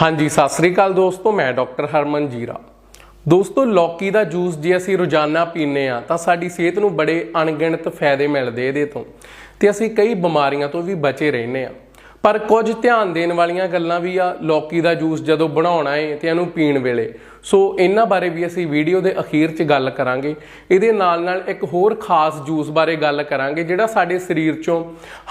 ਹਾਂਜੀ, ਸਤਿ ਸ੍ਰੀ ਅਕਾਲ ਦੋਸਤੋ, ਮੈਂ ਡਾਕਟਰ ਹਰਮਨ ਜੀਰਾ। ਦੋਸਤੋ, ਲੌਕੀ ਦਾ ਜੂਸ ਜੇ ਅਸੀਂ ਰੋਜ਼ਾਨਾ ਪੀਨੇ ਆ ਤਾਂ ਸਾਡੀ ਸਿਹਤ ਨੂੰ ਬੜੇ ਅਣਗਿਣਤ ਫਾਇਦੇ ਮਿਲਦੇ ਇਹਦੇ ਤੋਂ ਤੇ ਅਸੀਂ ਕਈ ਬਿਮਾਰੀਆਂ ਤੋਂ ਵੀ ਬਚੇ ਰਹਿੰਦੇ ਆ ਪਰ ਕੁਝ ਧਿਆਨ ਦੇਣ ਵਾਲੀਆਂ ਗੱਲਾਂ ਵੀ ਆ, ਲੌਕੀ ਦਾ ਜੂਸ ਜਦੋਂ ਬਣਾਉਣਾ ਏ ਤੇ ਇਹਨੂੰ ਪੀਣ ਵੇਲੇ। ਸੋ ਇਹਨਾਂ ਬਾਰੇ ਵੀ ਅਸੀਂ ਵੀਡੀਓ ਦੇ ਅਖੀਰ 'ਚ ਗੱਲ ਕਰਾਂਗੇ। ਇਹਦੇ ਨਾਲ ਨਾਲ ਇੱਕ ਹੋਰ ਖਾਸ ਜੂਸ ਬਾਰੇ ਗੱਲ ਕਰਾਂਗੇ, ਜਿਹੜਾ ਸਾਡੇ ਸਰੀਰ 'ਚੋਂ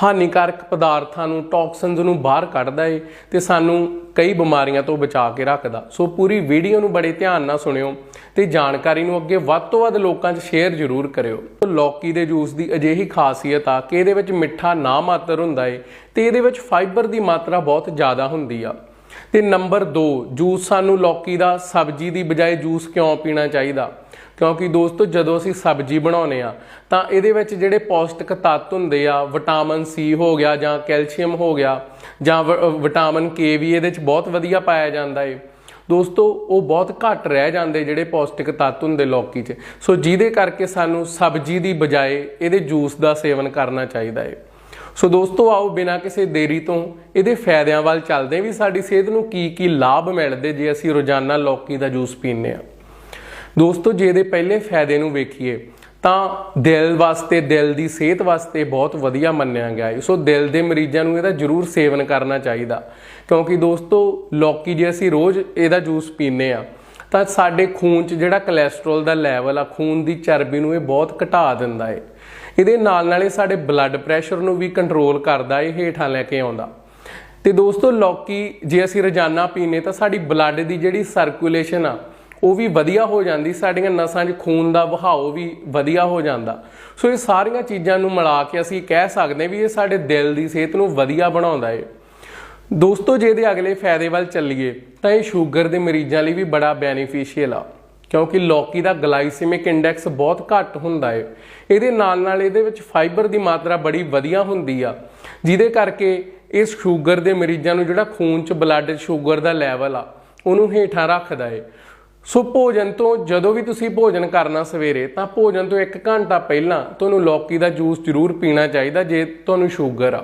ਹਾਨੀਕਾਰਕ ਪਦਾਰਥਾਂ ਨੂੰ, ਟੌਕਸਿਨਸ ਨੂੰ ਬਾਹਰ ਕੱਢਦਾ ਏ ਤੇ ਸਾਨੂੰ ਕਈ ਬਿਮਾਰੀਆਂ ਤੋਂ ਬਚਾ ਕੇ ਰੱਖਦਾ। ਸੋ ਪੂਰੀ ਵੀਡੀਓ ਨੂੰ ਬੜੇ ਧਿਆਨ ਨਾਲ ਸੁਣਿਓ ਤੇ ਜਾਣਕਾਰੀ ਨੂੰ ਅੱਗੇ ਵੱਧ ਤੋਂ ਵੱਧ ਲੋਕਾਂ 'ਚ ਸ਼ੇਅਰ ਜ਼ਰੂਰ ਕਰਿਓ। ਲੌਕੀ ਦੇ ਜੂਸ ਦੀ ਅਜਿਹੀ ਖਾਸੀਅਤ ਆ ਕਿ ਇਹਦੇ ਵਿੱਚ ਮਿੱਠਾ ਨਾ ਮਾਤਰ ਹੁੰਦਾ ਏ ਤੇ ਇਹਦੇ ਵਿੱਚ ਫਾਈਬਰ ਦੀ ਮਾਤਰਾ ਬਹੁਤ ਜ਼ਿਆਦਾ ਹੁੰਦੀ ਆ। ਤੇ ਨੰਬਰ 2 ਜੂਸ ਸਾਨੂੰ ਲੌਕੀ ਦਾ, ਸਬਜ਼ੀ ਦੀ ਬਜਾਏ ਜੂਸ ਕਿਉਂ ਪੀਣਾ ਚਾਹੀਦਾ? ਕਿਉਂਕਿ ਦੋਸਤੋ, ਜਦੋਂ ਅਸੀਂ ਸਬਜ਼ੀ ਬਣਾਉਨੇ ਆ, ਤਾਂ ਇਹਦੇ ਵਿੱਚ ਜਿਹੜੇ ਪੌਸ਼ਟਿਕ ਤੱਤ ਹੁੰਦੇ ਆ, ਵਿਟਾਮਿਨ ਸੀ ਹੋ ਗਿਆ ਜਾਂ ਕੈਲਸ਼ੀਅਮ ਹੋ ਗਿਆ ਜਾਂ ਵ- ਵਿਟਾਮਿਨ ਕੇ ਵੀ ਇਹਦੇ ਵਿੱਚ ਬਹੁਤ ਵਧੀਆ ਪਾਇਆ ਜਾਂਦਾ ਏ। ਦੋਸਤੋ, ਉਹ ਬਹੁਤ ਘੱਟ ਰਹਿ ਜਾਂਦੇ ਜਿਹੜੇ ਪੌਸ਼ਟਿਕ ਤੱਤ ਹੁੰਦੇ ਲੌਕੀ 'ਚ। ਸੋ ਜਿਹਦੇ ਕਰਕੇ ਸਾਨੂੰ ਸਬਜ਼ੀ ਦੀ ਬਜਾਏ ਇਹਦੇ ਜੂਸ ਦਾ ਸੇਵਨ ਕਰਨਾ ਚਾਹੀਦਾ ਏ। ਸੋ ਦੋਸਤੋ, ਆਓ ਬਿਨਾਂ ਕਿਸੇ ਦੇਰੀ ਤੋਂ ਇਹਦੇ ਫਾਇਦਿਆਂ ਵੱਲ ਚੱਲਦੇ ਵੀ ਸਾਡੀ ਸਿਹਤ ਨੂੰ ਕੀ ਕੀ ਲਾਭ ਮਿਲਦੇ ਜੇ ਅਸੀਂ ਰੋਜ਼ਾਨਾ ਲੌਕੀ ਦਾ ਜੂਸ ਪੀਂਦੇ ਆ। ਦੋਸਤੋ, ਜੇ ਇਹਦੇ ਪਹਿਲੇ ਫਾਇਦੇ ਨੂੰ ਵੇਖੀਏ ਤਾਂ ਦਿਲ ਵਾਸਤੇ, ਦਿਲ ਦੀ ਸਿਹਤ ਵਾਸਤੇ ਬਹੁਤ ਵਧੀਆ ਮੰਨਿਆ ਗਿਆ ਹੈ। ਸੋ ਦਿਲ ਦੇ ਮਰੀਜ਼ਾਂ ਨੂੰ ਇਹਦਾ ਜ਼ਰੂਰ ਸੇਵਨ ਕਰਨਾ ਚਾਹੀਦਾ। ਕਿਉਂਕਿ ਦੋਸਤੋ, ਲੌਕੀ ਜੇ ਅਸੀਂ ਰੋਜ਼ ਇਹਦਾ ਜੂਸ ਪੀਂਦੇ ਆ ਤਾਂ ਸਾਡੇ ਖੂਨ 'ਚ ਜਿਹੜਾ ਕੋਲੇਸਟ੍ਰੋਲ ਦਾ ਲੈਵਲ ਆ, ਖੂਨ ਦੀ ਚਰਬੀ ਨੂੰ ਇਹ ਬਹੁਤ ਘਟਾ ਦਿੰਦਾ ਏ ਇਹਦੇ ਨਾਲ ਨਾਲ ਇਹ ਸਾਡੇ ਬਲੱਡ ਪ੍ਰੈਸ਼ਰ ਨੂੰ ਵੀ ਕੰਟਰੋਲ ਕਰਦਾ ਏ ਹੇਠਾਂ ਲੈ ਕੇ ਆਉਂਦਾ। ਤੇ ਦੋਸਤੋ, ਲੌਕੀ ਜੇ ਅਸੀਂ ਰੋਜ਼ਾਨਾ ਪੀਨੇ ਤਾਂ ਸਾਡੀ ਬਲੱਡ ਦੀ ਜਿਹੜੀ ਸਰਕੂਲੇਸ਼ਨ ਆ ਉਹ ਵੀ ਵਧੀਆ ਹੋ ਜਾਂਦੀ, ਸਾਡੀਆਂ ਨਸਾਂ 'ਚ ਖੂਨ ਦਾ ਵਹਾਓ ਵੀ ਵਧੀਆ ਹੋ ਜਾਂਦਾ। ਸੋ ਇਹ ਸਾਰੀਆਂ ਚੀਜ਼ਾਂ ਨੂੰ ਮਿਲਾ ਕੇ ਅਸੀਂ ਕਹਿ ਸਕਦੇ ਹਾਂ ਵੀ ਇਹ ਸਾਡੇ ਦਿਲ ਦੀ ਸਿਹਤ ਨੂੰ ਵਧੀਆ ਬਣਾਉਂਦਾ ਏ। ਦੋਸਤੋ, ਜੇ ਇਹਦੇ ਅਗਲੇ ਫਾਇਦੇ ਵੱਲ ਚੱਲੀਏ, ਤਾਂ ਇਹ ਸ਼ੂਗਰ ਦੇ ਮਰੀਜ਼ਾਂ ਲਈ ਵੀ ਬੜਾ ਬੈਨੀਫੀਸ਼ੀਅਲ ਆ। ਕਿਉਂਕਿ ਲੌਕੀ ਦਾ ਗਲਾਈਸੀਮਿਕ ਇੰਡੈਕਸ ਬਹੁਤ ਘੱਟ ਹੁੰਦਾ ਏ। ਇਹਦੇ ਨਾਲ ਨਾਲ ਇਹਦੇ ਵਿੱਚ ਫਾਈਬਰ ਦੀ ਮਾਤਰਾ ਬੜੀ ਵਧੀਆ ਹੁੰਦੀ ਆ, ਜਿਹਦੇ ਕਰਕੇ ਇਸ ਸ਼ੂਗਰ ਦੇ ਮਰੀਜ਼ਾਂ ਨੂੰ ਜਿਹੜਾ ਖੂਨ 'ਚ ਬਲੱਡ ਸ਼ੂਗਰ ਦਾ ਲੈਵਲ ਆ, ਉਹਨੂੰ ਹੇਠਾਂ ਰੱਖਦਾ ਏ। ਸੋ ਭੋਜਨ ਤੋਂ ਜਦੋਂ ਵੀ ਤੁਸੀਂ ਭੋਜਨ ਕਰਨਾ ਸਵੇਰੇ, ਤਾਂ ਭੋਜਨ ਤੋਂ 1 ਘੰਟਾ ਪਹਿਲਾਂ ਤੁਹਾਨੂੰ ਲੌਕੀ ਦਾ ਜੂਸ ਜ਼ਰੂਰ ਪੀਣਾ ਚਾਹੀਦਾ ਜੇ ਤੁਹਾਨੂੰ ਸ਼ੂਗਰ ਆ।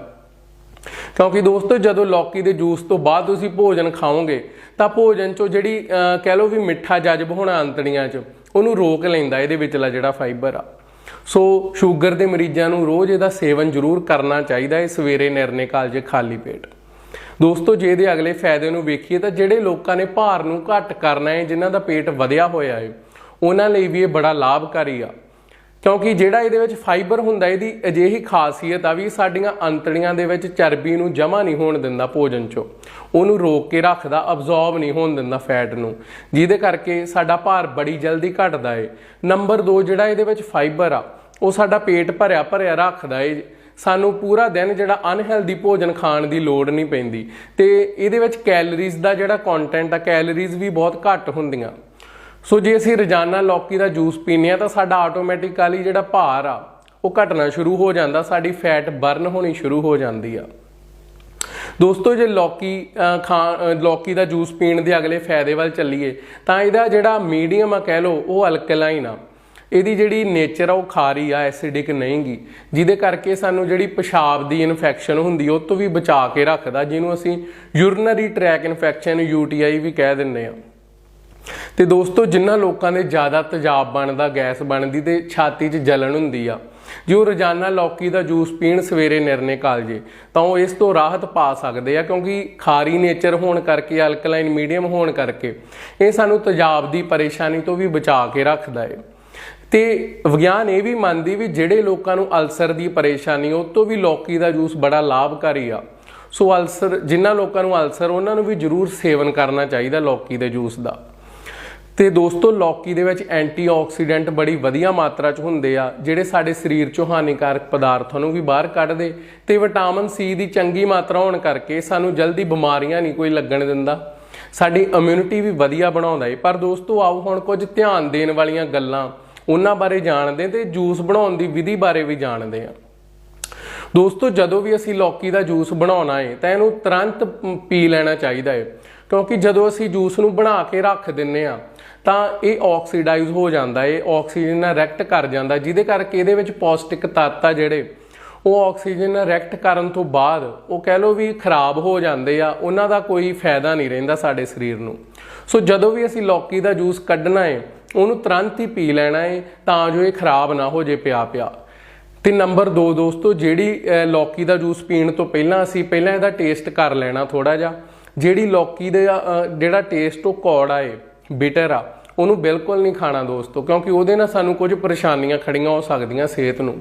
ਕਿਉਂਕਿ ਦੋਸਤੋ, ਜਦੋਂ ਲੌਕੀ ਦੇ ਜੂਸ ਤੋਂ ਬਾਅਦ ਤੁਸੀਂ ਭੋਜਨ ਖਾਓਗੇ, ਤਾਂ ਭੋਜਨ ਚੋਂ ਜਿਹੜੀ ਕਹਿ ਲਓ ਵੀ ਮਿੱਠਾ ਜਜ਼ਬ ਹੋਣਾ ਅੰਤੜੀਆਂ 'ਚ, ਉਹਨੂੰ ਰੋਕ ਲੈਂਦਾ, ਇਹਦੇ ਵਿਚਲਾ ਜਿਹੜਾ ਫਾਈਬਰ ਆ। ਸੋ ਸ਼ੂਗਰ ਦੇ ਮਰੀਜ਼ਾਂ ਨੂੰ ਰੋਜ਼ ਇਹਦਾ ਸੇਵਨ ਜ਼ਰੂਰ ਕਰਨਾ ਚਾਹੀਦਾ ਹੈ ਸਵੇਰੇ ਨਿਰਣੇ ਕਾਲਜੇ ਖਾਲੀ ਪੇਟ। ਦੋਸਤੋ, ਜੇ ਇਹਦੇ ਅਗਲੇ ਫਾਇਦੇ ਨੂੰ ਵੇਖੀਏ ਤਾਂ ਜਿਹੜੇ ਲੋਕਾਂ ਨੇ ਭਾਰ ਨੂੰ ਘੱਟ ਕਰਨਾ ਹੈ, ਜਿਨ੍ਹਾਂ ਦਾ ਪੇਟ ਵਧਿਆ ਹੋਇਆ ਹੈ, ਉਹਨਾਂ ਲਈ ਵੀ ਇਹ ਬੜਾ ਲਾਭਕਾਰੀ ਆ। ਕਿਉਂਕਿ ਜਿਹੜਾ ਇਹਦੇ ਵਿੱਚ ਫਾਈਬਰ ਹੁੰਦਾ, ਇਹਦੀ ਅਜਿਹੀ ਖਾਸੀਅਤ ਆ ਵੀ ਸਾਡੀਆਂ ਅੰਤੜੀਆਂ ਦੇ ਵਿੱਚ ਚਰਬੀ ਨੂੰ ਜਮਾ ਨਹੀਂ ਹੋਣ ਦਿੰਦਾ ਭੋਜਨ ਚੋਂ। ਉਹਨੂੰ ਰੋਕ ਕੇ ਰੱਖਦਾ ਅਬਜ਼ੌਰਬ ਨਹੀਂ ਹੋਣ ਦਿੰਦਾ ਫੈਟ ਨੂੰ। ਜਿਹਦੇ ਕਰਕੇ ਸਾਡਾ ਭਾਰ ਬੜੀ ਜਲਦੀ ਘਟਦਾ ਏ ਨੰਬਰ 2 ਜਿਹੜਾ ਇਹਦੇ ਵਿੱਚ ਫਾਈਬਰ ਆ, ਉਹ ਸਾਡਾ ਪੇਟ ਭਰਿਆ ਭਰਿਆ ਰੱਖਦਾ ਏ ਸਾਨੂੰ ਪੂਰਾ ਦਿਨ ਜਿਹੜਾ ਅਨਹੈਲਦੀ ਭੋਜਨ ਖਾਣ ਦੀ ਲੋੜ ਨਹੀਂ ਪੈਂਦੀ। ਤੇ ਇਹਦੇ ਵਿੱਚ ਕੈਲਰੀਜ਼ ਦਾ ਜਿਹੜਾ ਕੰਟੈਂਟ ਆ ਕੈਲਰੀਜ਼ ਵੀ ਬਹੁਤ ਘੱਟ ਹੁੰਦੀਆਂ। ਸੋ ਜੇ ਅਸੀਂ ਰੋਜ਼ਾਨਾ ਲੌਕੀ ਦਾ ਜੂਸ ਪੀਂਦੇ ਆ ਤਾਂ ਸਾਡਾ ਆਟੋਮੈਟਿਕਲੀ ਜਿਹੜਾ ਭਾਰ ਆ ਉਹ ਘਟਣਾ ਸ਼ੁਰੂ ਹੋ ਜਾਂਦਾ ਸਾਡੀ ਫੈਟ ਬਰਨ ਹੋਣੀ ਸ਼ੁਰੂ ਹੋ ਜਾਂਦੀ ਆ। ਦੋਸਤੋ ਜੇ ਲੌਕੀ ਅਹ, ਖਾ ਲੌਕੀ ਦਾ ਜੂਸ ਪੀਣ ਦੇ ਅਗਲੇ ਫਾਇਦੇ ਵੱਲ ਚੱਲੀਏ ਤਾਂ ਇਹਦਾ ਜਿਹੜਾ ਮੀਡੀਅਮ ਆ ਕਹਿ ਲਓ ਉਹ ਅਲਕਲਾਈਨ ਆ। ਇਹਦੀ ਜਿਹੜੀ ਨੇਚਰ ਆ, ਉਹ ਖਾਰੀ ਆ ਐਸਿਡਿਕ ਨਹੀਂਗੀ ਜਿਹਦੇ ਕਰਕੇ ਸਾਨੂੰ ਜਿਹੜੀ ਪਿਸ਼ਾਬ ਦੀ ਇਨਫੈਕਸ਼ਨ ਹੁੰਦੀ, ਉਹ ਤੋਂ ਵੀ ਬਚਾ ਕੇ ਰੱਖਦਾ, ਜਿਹਨੂੰ ਅਸੀਂ ਯੂਰਿਨਰੀ ਟਰੈਕ ਇਨਫੈਕਸ਼ਨ ਯੂਟੀਆਈ ਵੀ ਕਹਿ ਦਿੰਦੇ ਆ। ਤੇ ਦੋਸਤੋ ਜਿਨ੍ਹਾਂ ਲੋਕਾਂ ਦੇ ਜ਼ਿਆਦਾ ਤੇਜ਼ਾਬ ਬਣਦਾ, ਗੈਸ ਬਣਦੀ ਤੇ ਛਾਤੀ 'ਚ ਜਲਣ ਹੁੰਦੀ ਆ, ਜੇ ਉਹ ਰੋਜ਼ਾਨਾ ਲੌਕੀ ਦਾ ਜੂਸ ਪੀਣ ਸਵੇਰੇ ਨਿਰਨੇ ਕਾਲਜੇ ਤਾਂ ਉਹ ਇਸ ਤੋਂ ਰਾਹਤ ਪਾ ਸਕਦੇ ਆ, ਕਿਉਂਕਿ ਖਾਰੀ ਨੇਚਰ ਹੋਣ ਕਰਕੇ ਅਲਕਲਾਈਨ ਮੀਡੀਅਮ ਹੋਣ ਕਰਕੇ, ਇਹ ਸਾਨੂੰ ਤੇਜ਼ਾਬ ਦੀ ਪਰੇਸ਼ਾਨੀ ਤੋਂ ਵੀ ਬਚਾ ਕੇ ਰੱਖਦਾ ਹੈ ਤੇ ਵਿਗਿਆਨ ਇਹ ਵੀ ਮੰਨਦੀ ਵੀ ਜਿਹੜੇ ਲੋਕਾਂ ਨੂੰ ਅਲਸਰ ਦੀ ਪਰੇਸ਼ਾਨੀ, ਉਹ ਤੋਂ ਵੀ ਲੌਕੀ ਦਾ ਜੂਸ ਬੜਾ ਲਾਭਕਾਰੀ ਆ। ਸੋ ਅਲਸਰ ਜਿਨ੍ਹਾਂ ਲੋਕਾਂ ਨੂੰ ਅਲਸਰ, ਉਹਨਾਂ ਨੂੰ ਵੀ ਜ਼ਰੂਰ ਸੇਵਨ ਕਰਨਾ ਚਾਹੀਦਾ ਲੌਕੀ ਦੇ ਜੂਸ ਦਾ। ਤੇ ਦੋਸਤੋ, ਲੌਕੀ ਦੇ ਵਿੱਚ ਐਂਟੀਆਕਸੀਡੈਂਟ ਬੜੀ ਵਧੀਆ ਮਾਤਰਾ 'ਚ ਹੁੰਦੇ ਆ, ਜਿਹੜੇ ਸਾਡੇ ਸਰੀਰ 'ਚੋਂ ਹਾਨੀਕਾਰਕ ਪਦਾਰਥਾਂ ਨੂੰ ਵੀ ਬਾਹਰ ਕੱਢਦੇ ਤੇ ਵਿਟਾਮਿਨ ਸੀ ਦੀ ਚੰਗੀ ਮਾਤਰਾ ਹੋਣ ਕਰਕੇ ਸਾਨੂੰ ਜਲਦੀ ਬਿਮਾਰੀਆਂ ਨਹੀਂ ਕੋਈ ਲੱਗਣ ਦਿੰਦਾ। ਸਾਡੀ ਇਮਿਊਨਿਟੀ ਵੀ ਵਧੀਆ ਬਣਾਉਂਦਾ ਏ। ਪਰ ਦੋਸਤੋ, ਆਓ ਹੁਣ ਕੁਝ ਧਿਆਨ ਦੇਣ ਵਾਲੀਆਂ ਗੱਲਾਂ। ਉਹਨਾਂ ਬਾਰੇ ਜਾਣਦੇ ਤੇ ਜੂਸ ਬਣਾਉਣ ਦੀ ਵਿਧੀ ਬਾਰੇ ਵੀ ਜਾਣਦੇ ਆ। ਦੋਸਤੋ, ਜਦੋਂ ਵੀ ਅਸੀਂ ਲੌਕੀ ਦਾ ਜੂਸ ਬਣਾਉਣਾ ਹੈ ਤਾਂ ਇਹਨੂੰ ਤੁਰੰਤ ਪੀ ਲੈਣਾ ਚਾਹੀਦਾ ਹੈ ਕਿਉਂਕਿ ਜਦੋਂ ਅਸੀਂ ਜੂਸ ਨੂੰ ਬਣਾ ਕੇ ਰੱਖ ਦਿੰਨੇ ਆ, ਤਾਂ ਇਹ ਆਕਸੀਡਾਈਜ਼ ਹੋ ਜਾਂਦਾ ਹੈ ਆਕਸੀਜਨ ਨਾਲ ਰਿਐਕਟ ਕਰ ਜਾਂਦਾ। ਜਿਹਦੇ ਕਰਕੇ ਇਹਦੇ ਵਿੱਚ ਪੌਸ਼ਟਿਕ ਤੱਤ ਆ ਜਿਹੜੇ, ਉਹ ਆਕਸੀਜਨ ਰੈਕਟ ਕਰਨ ਤੋਂ ਬਾਅਦ, ਉਹ ਕਹਿ ਲਓ ਵੀ ਖਰਾਬ ਹੋ ਜਾਂਦੇ ਆ, ਉਹਨਾਂ ਦਾ ਕੋਈ ਫਾਇਦਾ ਨਹੀਂ ਰਹਿੰਦਾ ਸਾਡੇ ਸਰੀਰ ਨੂੰ। ਸੋ ਜਦੋਂ ਵੀ ਅਸੀਂ ਲੌਕੀ ਦਾ ਜੂਸ ਕੱਢਣਾ ਹੈ ਉਹਨੂੰ ਤੁਰੰਤ ਹੀ ਪੀ ਲੈਣਾ ਹੈ ਤਾਂ ਜੋ ਇਹ ਖਰਾਬ ਨਾ ਹੋ ਜੇ ਪਿਆ ਪਿਆ। ਤੇ ਨੰਬਰ 2 ਦੋਸਤੋ ਜਿਹੜੀ ਅਹ, ਲੌਕੀ ਦਾ ਜੂਸ ਪੀਣ ਤੋਂ ਪਹਿਲਾਂ ਅਸੀਂ ਪਹਿਲਾਂ ਇਹਦਾ ਟੇਸਟ ਕਰ ਲੈਣਾ ਥੋੜਾ ਜਿਹਾ। ਜਿਹੜੀ ਲੌਕੀ ਦਾ ਜਿਹੜਾ ਟੇਸਟ ਉਹ ਕੌੜਾ ਏ ਬਿਟਰ ਆ ਉਹਨੂੰ ਬਿਲਕੁਲ ਨਹੀਂ ਖਾਣਾ ਦੋਸਤੋ ਕਿਉਂਕਿ ਉਹਦੇ ਨਾਲ ਸਾਨੂੰ ਕੁਝ ਪਰੇਸ਼ਾਨੀਆਂ ਖੜੀਆਂ ਹੋ ਸਕਦੀਆਂ ਸਿਹਤ ਨੂੰ।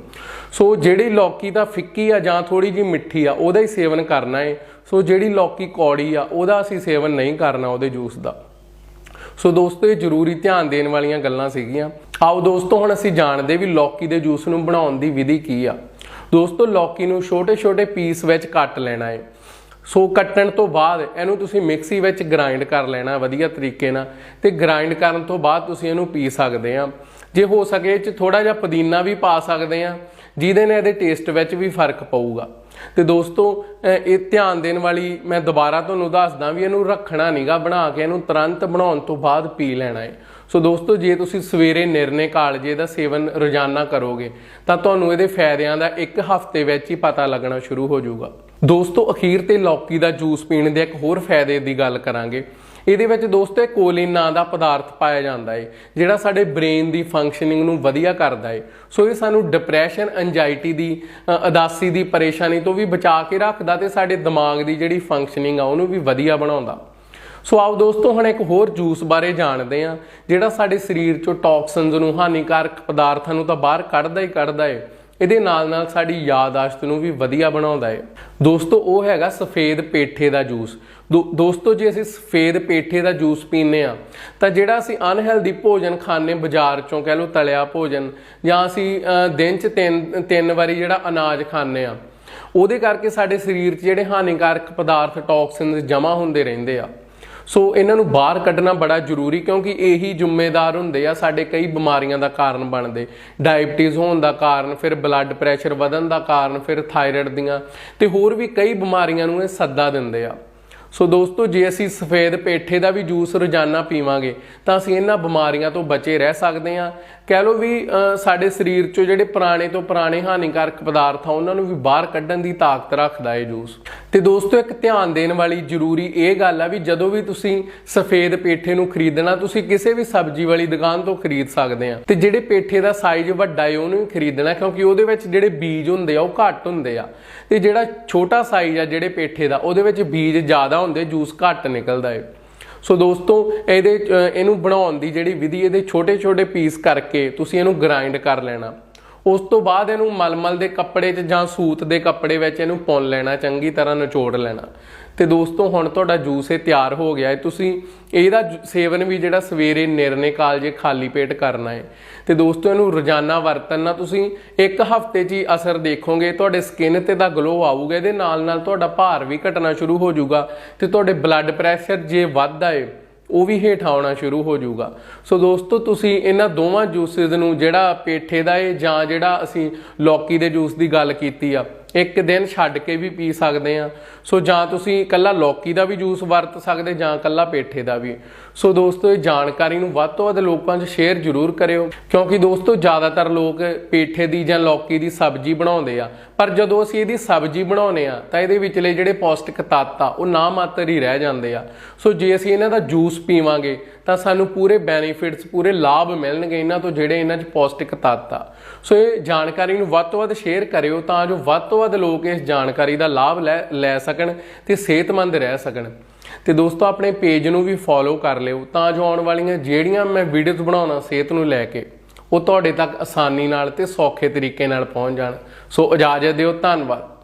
ਸੋ ਜਿਹੜੀ ਲੌਕੀ ਦਾ ਫਿੱਕੀ ਆ ਜਾਂ ਥੋੜੀ ਜੀ ਮਿੱਠੀ ਆ ਉਹਦਾ ਹੀ ਸੇਵਨ ਕਰਨਾ ਏ। ਸੋ ਜਿਹੜੀ ਲੌਕੀ ਕੌੜੀ ਆ ਉਹਦਾ ਅਸੀਂ ਸੇਵਨ ਨਹੀਂ ਕਰਨਾ ਉਹਦੇ ਜੂਸ ਦਾ। ਸੋ ਦੋਸਤੋ, ਇਹ ਜ਼ਰੂਰੀ ਧਿਆਨ ਦੇਣ ਵਾਲੀਆਂ ਗੱਲਾਂ ਸੀਗੀਆਂ। ਆਓ ਦੋਸਤੋ, ਹੁਣ ਅਸੀਂ ਜਾਣਦੇ ਵੀ ਲੌਕੀ ਦੇ ਜੂਸ ਨੂੰ ਬਣਾਉਣ ਦੀ ਵਿਧੀ ਕੀ ਆ। ਦੋਸਤੋ, ਲੌਕੀ ਨੂੰ ਛੋਟੇ-ਛੋਟੇ ਪੀਸ ਵਿੱਚ ਕੱਟ ਲੈਣਾ ਹੈ ਸੋ ਕੱਟਣ ਤੋਂ ਬਾਅਦ ਇਹਨੂੰ ਤੁਸੀਂ ਮਿਕਸੀ ਵਿੱਚ ਗ੍ਰਾਈਂਡ ਕਰ ਲੈਣਾ ਵਧੀਆ ਤਰੀਕੇ ਨਾਲ ਤੇ ਗ੍ਰਾਈਂਡ ਕਰਨ ਤੋਂ ਬਾਅਦ ਤੁਸੀਂ ਇਹਨੂੰ ਪੀ ਸਕਦੇ ਆ। ਜੇ ਹੋ ਸਕੇ ਇਹ ਚ ਥੋੜਾ ਜਿਹਾ ਪੁਦੀਨਾ ਵੀ ਪਾ ਸਕਦੇ ਆ, ਜਿਹਦੇ ਨਾਲ ਇਹਦੇ ਟੇਸਟ ਵਿੱਚ ਵੀ ਫ਼ਰਕ ਪਊਗਾ। ਤੇ ਦੋਸਤੋ, ਇਹ ਧਿਆਨ ਦੇਣ ਵਾਲੀ ਮੈਂ ਦੁਬਾਰਾ ਤੁਹਾਨੂੰ ਦੱਸਦਾ ਵੀ ਇਹਨੂੰ ਰੱਖਣਾ ਨਹੀਂਗਾ ਬਣਾ ਕੇ ਇਹਨੂੰ ਤੁਰੰਤ ਬਣਾਉਣ ਤੋਂ ਬਾਅਦ ਪੀ ਲੈਣਾ ਹੈ ਸੋ ਦੋਸਤੋ, ਜੇ ਤੁਸੀਂ ਸਵੇਰੇ ਨਿਰਣੇ ਕਾਲਜੇ ਦਾ ਸੇਵਨ ਰੋਜ਼ਾਨਾ ਕਰੋਗੇ, ਤਾਂ ਤੁਹਾਨੂੰ ਇਹਦੇ ਫਾਇਦਿਆਂ ਦਾ ਇੱਕ ਹਫ਼ਤੇ ਵਿੱਚ ਹੀ ਪਤਾ ਲੱਗਣਾ ਸ਼ੁਰੂ ਹੋ ਜਾਊਗਾ। ਦੋਸਤੋ, ਅਖੀਰ ਤੇ ਲੌਕੀ ਦਾ ਜੂਸ ਪੀਣ ਦੇ ਇੱਕ ਹੋਰ ਫਾਇਦੇ ਦੀ ਗੱਲ ਕਰਾਂਗੇ। ਇਹਦੇ ਵਿੱਚ ਦੋਸਤੋ ਕੋਲਿਨ ਨਾਂ ਦਾ ਪਦਾਰਥ ਪਾਇਆ ਜਾਂਦਾ ਏ ਜਿਹੜਾ ਸਾਡੇ ਬ੍ਰੇਨ ਦੀ ਫੰਕਸ਼ਨਿੰਗ ਨੂੰ ਵਧੀਆ ਕਰਦਾ ਏ। ਸੋ ਇਹ ਸਾਨੂੰ ਡਿਪਰੈਸ਼ਨ ਐਂਜ਼ਾਈਟੀ ਦੀ ਅ, ਉਦਾਸੀ ਦੀ ਪਰੇਸ਼ਾਨੀ ਤੋਂ ਵੀ ਬਚਾ ਕੇ ਰੱਖਦਾ ਤੇ ਸਾਡੇ ਦਿਮਾਗ ਦੀ ਜਿਹੜੀ ਫੰਕਸ਼ਨਿੰਗ ਆ ਉਹਨੂੰ ਵੀ ਵਧੀਆ ਬਣਾਉਂਦਾ। ਸੋ ਆਓ ਦੋਸਤੋ ਹੁਣ ਇੱਕ ਹੋਰ ਜੂਸ ਬਾਰੇ ਜਾਣਦੇ ਹਾਂ ਜਿਹੜਾ ਸਾਡੇ ਸਰੀਰ ਚੋਂ ਟੌਕਸਿਨਸ ਨੂੰ ਹਾਨੀਕਾਰਕ ਪਦਾਰਥਾਂ ਨੂੰ ਤਾਂ ਬਾਹਰ ਕੱਢਦਾ ਹੀ ਕੱਢਦਾ ਏ। ਇਹਦੇ ਨਾਲ ਨਾਲ ਸਾਡੀ ਯਾਦਾਸ਼ਤ ਨੂੰ ਵੀ ਵਧੀਆ ਬਣਾਉਂਦਾ ਹੈ ਦੋਸਤੋ, ਉਹ ਹੈਗਾ ਸਫੇਦ ਪੇਠੇ ਦਾ ਜੂਸ। ਦੋ- ਦੋਸਤੋ, ਜੇ ਅਸੀਂ ਸਫੇਦ ਪੇਠੇ ਦਾ ਜੂਸ ਪੀਂਦੇ ਆ ਤਾਂ ਜਿਹੜਾ ਅਸੀਂ ਅਨਹੈਲਦੀ ਭੋਜਨ ਖਾਣੇ ਬਾਜ਼ਾਰ ਚੋਂ ਕਹਿ ਲਓ ਤਲਿਆ ਭੋਜਨ, ਜਾਂ ਅਸੀਂ ਦਿਨ 'ਚ ਤਿੰਨ ਤਿੰਨ ਵਾਰੀ ਜਿਹੜਾ ਅਨਾਜ ਖਾਂਦੇ ਆ ਉਹਦੇ ਕਰਕੇ ਸਾਡੇ ਸਰੀਰ 'ਚ ਜਿਹੜੇ ਹਾਨੀਕਾਰਕ ਪਦਾਰਥ ਟੌਕਸਿਨਸ ਜਮ੍ਹਾਂ ਹੁੰਦੇ ਰਹਿੰਦੇ ਆ। ਸੋ ਇਹਨਾਂ ਨੂੰ ਬਾਹਰ ਕੱਢਣਾ ਬੜਾ ਜ਼ਰੂਰੀ, ਕਿਉਂਕਿ ਇਹੀ ਜ਼ਿੰਮੇਦਾਰ ਹੁੰਦੇ ਆ ਸਾਡੇ ਕਈ ਬਿਮਾਰੀਆਂ ਦਾ ਕਾਰਨ ਬਣਦੇ। ਡਾਇਬਟੀਜ਼ ਹੋਣ ਦਾ ਕਾਰਨ, ਫਿਰ ਬਲੱਡ ਪ੍ਰੈਸ਼ਰ ਵਧਣ ਦਾ ਕਾਰਨ, ਫਿਰ ਥਾਇਰਾਇਡ ਦੀਆਂ, ਤੇ ਹੋਰ ਵੀ ਕਈ ਬਿਮਾਰੀਆਂ ਨੂੰ ਇਹ ਸੱਦਾ ਦਿੰਦੇ ਆ। ਸੋ ਦੋਸਤੋ, ਜੇ ਅਸੀਂ ਸਫੇਦ ਪੇਠੇ ਦਾ ਵੀ ਜੂਸ ਰੋਜ਼ਾਨਾ ਪੀਵਾਂਗੇ, ਤਾਂ ਅਸੀਂ ਇਹਨਾਂ ਬਿਮਾਰੀਆਂ ਤੋਂ ਬਚੇ ਰਹਿ ਸਕਦੇ ਹਾਂ। ਕਹਿ ਲਓ ਵੀ ਸਾਡੇ ਸਰੀਰ 'ਚੋਂ ਜਿਹੜੇ ਪੁਰਾਣੇ ਤੋਂ ਪੁਰਾਣੇ ਹਾਨੀਕਾਰਕ ਪਦਾਰਥ ਆ, ਉਹਨਾਂ ਨੂੰ ਵੀ ਬਾਹਰ ਕੱਢਣ ਦੀ ਤਾਕਤ ਰੱਖਦਾ ਇਹ ਜੂਸ। ਤੇ ਦੋਸਤੋ, ਇੱਕ ਧਿਆਨ ਦੇਣ ਵਾਲੀ ਜ਼ਰੂਰੀ ਇਹ ਗੱਲ ਆ ਵੀ ਜਦੋਂ ਵੀ ਤੁਸੀਂ ਸਫੇਦ ਪੇਠੇ ਨੂੰ ਖਰੀਦਣਾ, ਤੁਸੀਂ ਕਿਸੇ ਵੀ ਸਬਜ਼ੀ ਵਾਲੀ ਦੁਕਾਨ ਤੋਂ ਖਰੀਦ ਸਕਦੇ ਆ। ਤੇ ਜਿਹੜੇ ਪੇਠੇ ਦਾ ਸਾਈਜ਼ ਵੱਡਾ ਹੈ ਉਹਨੂੰ ਹੀ ਖਰੀਦਣਾ, ਕਿਉਂਕਿ ਉਹਦੇ ਵਿੱਚ ਜਿਹੜੇ ਬੀਜ ਹੁੰਦੇ ਆ, ਉਹ ਘੱਟ ਹੁੰਦੇ ਆ। ਤੇ ਜਿਹੜਾ ਛੋਟਾ ਸਾਈਜ਼ ਆ ਜਿਹੜੇ ਪੇਠੇ ਦਾ, ਉਹਦੇ ਵਿੱਚ ਬੀਜ ਜ਼ਿਆਦਾ ਹੁੰਦੇ, ਜੂਸ ਘੱਟ ਨਿਕਲਦਾ ਹੈ ਸੋ ਦੋਸਤੋ, ਇਹਦੇ ਇਹਨੂੰ ਬਣਾਉਣ ਦੀ ਜਿਹੜੀ ਵਿਧੀ ਇਹਦੇ ਛੋਟੇ-ਛੋਟੇ ਪੀਸ ਕਰਕੇ ਤੁਸੀਂ ਇਹਨੂੰ ਗ੍ਰਾਈਂਡ ਕਰ ਲੈਣਾ। ਉਸ ਤੋਂ ਬਾਅਦ ਇਹਨੂੰ ਮਲਮਲ ਦੇ ਕੱਪੜੇ 'ਚ ਜਾਂ ਸੂਤ ਦੇ ਕੱਪੜੇ ਵਿੱਚ ਇਹਨੂੰ ਪੁੰਨ ਲੈਣਾ, ਚੰਗੀ ਤਰ੍ਹਾਂ ਨਿਚੋੜ ਲੈਣਾ। ਤੇ ਦੋਸਤੋ, ਹੁਣ ਤੁਹਾਡਾ ਜੂਸ ਇਹ ਤਿਆਰ ਹੋ ਗਿਆ ਹੈ। ਤੁਸੀਂ ਇਹਦਾ ਸੇਵਨ ਵੀ ਜਿਹੜਾ ਸਵੇਰੇ ਨੇੜਨੇ ਕਾਲ ਜੇ ਖਾਲੀ ਪੇਟ ਕਰਨਾ ਹੈ। ਤੇ ਦੋਸਤੋ, ਇਹਨੂੰ ਰੋਜ਼ਾਨਾ ਵਰਤਣ ਨਾਲ ਤੁਸੀਂ ਇੱਕ ਹਫ਼ਤੇ 'ਚ ਹੀ ਅਸਰ ਦੇਖੋਗੇ। ਤੁਹਾਡੇ ਸਕਿਨ ਤੇ ਦਾ ਗਲੋ ਆਊਗਾ, ਇਹਦੇ ਨਾਲ ਨਾਲ ਤੁਹਾਡਾ ਭਾਰ ਵੀ ਘਟਣਾ ਸ਼ੁਰੂ ਹੋ ਜਾਊਗਾ। ਤੇ ਤੁਹਾਡੇ ਬਲੱਡ ਪ੍ਰੈਸ਼ਰ ਜੇ ਵੱਧਦਾ ਹੈ ਉਹ ਵੀ ਹੇਠ ਆਉਣਾ ਸ਼ੁਰੂ ਹੋ ਜਾਊਗਾ। ਸੋ ਦੋਸਤੋ, ਤੁਸੀਂ ਇਹਨਾਂ ਦੋਵਾਂ ਜੂਸਿਸ ਨੂੰ ਜਿਹੜਾ ਪੇਠੇ ਦਾ ਏ ਜਾਂ ਜਿਹੜਾ ਅਸੀਂ ਲੌਕੀ ਦੇ ਜੂਸ ਦੀ ਗੱਲ ਕੀਤੀ ਆ, ਇੱਕ ਦਿਨ ਛੱਡ ਕੇ ਵੀ ਪੀ ਸਕਦੇ ਆ। ਸੋ ਜਾਂ ਤੁਸੀਂ ਕੱਲਾ ਲੌਕੀ ਦਾ ਵੀ ਜੂਸ ਵਰਤ ਸਕਦੇ, ਜਾਂ ਕੱਲਾ ਪੇਠੇ ਦਾ ਵੀ। ਸੋ ਦੋਸਤੋ, ਇਹ ਜਾਣਕਾਰੀ ਨੂੰ ਵੱਧ ਤੋਂ ਵੱਧ ਲੋਕਾਂ 'ਚ ਸ਼ੇਅਰ ਜ਼ਰੂਰ ਕਰਿਓ, ਕਿਉਂਕਿ ਦੋਸਤੋ, ਜ਼ਿਆਦਾਤਰ ਲੋਕ ਪੇਠੇ ਦੀ ਜਾਂ ਲੌਕੀ ਦੀ ਸਬਜ਼ੀ ਬਣਾਉਂਦੇ ਆ। ਪਰ ਜਦੋਂ ਅਸੀਂ ਇਹਦੀ ਸਬਜ਼ੀ ਬਣਾਉਨੇ ਆ ਤਾਂ ਇਹਦੇ ਵਿਚਲੇ ਜਿਹੜੇ ਪੌਸ਼ਟਿਕ ਤੱਤ ਆ, ਉਹ ਨਾ ਮਾਤਰ ਹੀ ਰਹਿ ਜਾਂਦੇ ਆ। ਸੋ ਜੇ ਅਸੀਂ ਇਹਨਾਂ ਦਾ ਜੂਸ ਪੀਵਾਂਗੇ, ਤਾਂ ਸਾਨੂੰ ਪੂਰੇ ਬੈਨੀਫਿਟਸ ਪੂਰੇ ਲਾਭ ਮਿਲਣਗੇ ਇਹਨਾਂ ਤੋਂ ਜਿਹੜੇ ਇਹਨਾਂ 'ਚ ਪੌਸ਼ਟਿਕ ਤੱਤ ਆ। ਸੋ ਇਹ ਜਾਣਕਾਰੀ ਨੂੰ ਵੱਧ ਤੋਂ ਵੱਧ ਸ਼ੇਅਰ ਕਰਿਓ ਤਾਂ ਜੋ ਵੱਧ ਤੋਂ ਵੱਧ ਲੋਕ ਇਸ ਜਾਣਕਾਰੀ ਦਾ ਲਾਭ ਲੈ ਲੈ ਸਕਣ ਤੇ ਸਿਹਤਮੰਦ ਰਹਿ ਸਕਣ। ਤੇ ਦੋਸਤੋ, ਆਪਣੇ ਪੇਜ ਨੂੰ ਵੀ ਫੋਲੋ ਕਰ ਲਿਓ ਤਾਂ ਜੋ ਆਉਣ ਵਾਲੀਆਂ ਜਿਹੜੀਆਂ ਮੈਂ ਵੀਡੀਓਜ਼ ਬਣਾਉਣਾ ਸਿਹਤ ਨੂੰ ਲੈ ਕੇ ਉਹ ਤੁਹਾਡੇ ਤੱਕ ਆਸਾਨੀ ਨਾਲ ਤੇ ਸੌਖੇ ਤਰੀਕੇ ਨਾਲ ਪਹੁੰਚ ਜਾਣ। ਸੋ ਇਜਾਜ਼ਤ ਦਿਓ, ਧੰਨਵਾਦ।